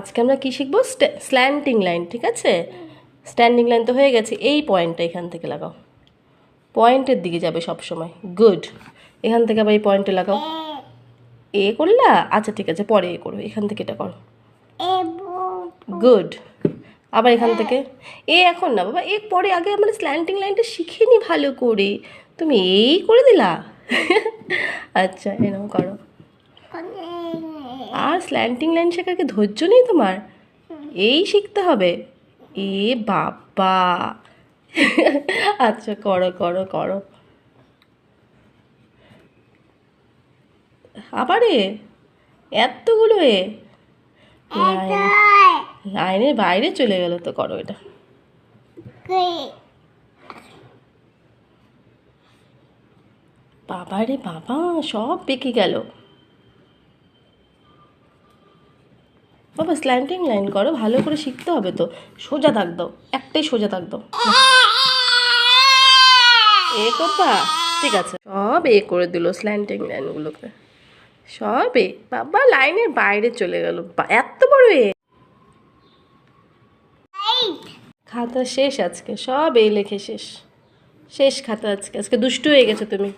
আজকে আমরা কী শিখব? স্ল্যান্টিং লাইন ঠিক আছে? স্ট্যান্ডিং লাইন তো হয়ে গেছে। এই পয়েন্টটা এখান থেকে লাগাও। পয়েন্টের দিকে যাবে সব সময় গুড এখান থেকে আবার এই পয়েন্টে লাগাও। এ করলা? আচ্ছা ঠিক আছে, পরে এ করো। এখান থেকে এটা করো। গুড আবার এখান থেকে। এ এখন না, বাবা, এ পরে আগে আমরা স্ল্যান্টিং লাইনটা শিখে নি ভালো করে। তুমি এই করে দিলা। আচ্ছা এরকম করো। আর স্ল্যান্টিং লাইন শেখার কি ধৈর্য নেই তোমার? এই শিখতে হবে। এ বাবা আচ্ছা করো করো করো। আবার এ? এতগুলো এ? লাইন লাইনের বাইরে চলে গেল তো করো এটা। বাবা রে বাবা সব পেকে গেল। বাবা স্ল্যান্টিং লাইন করো, ভালো করে শিখতে হবে তো। সোজা থাক দাও, একটাই সোজা থাক দাও। এ করবা ঠিক আছে। সব এ করে দিল স্ল্যান্টিং লাইনগুলোকে সব এ। বাবা লাইনের বাইরে চলে গেল। এত বড় এ। খাতা শেষ আজকে। সব এ লেখে শেষ। শেষ খাতা আজকে। আজকে দুষ্টু হয়ে গেছো তুমি।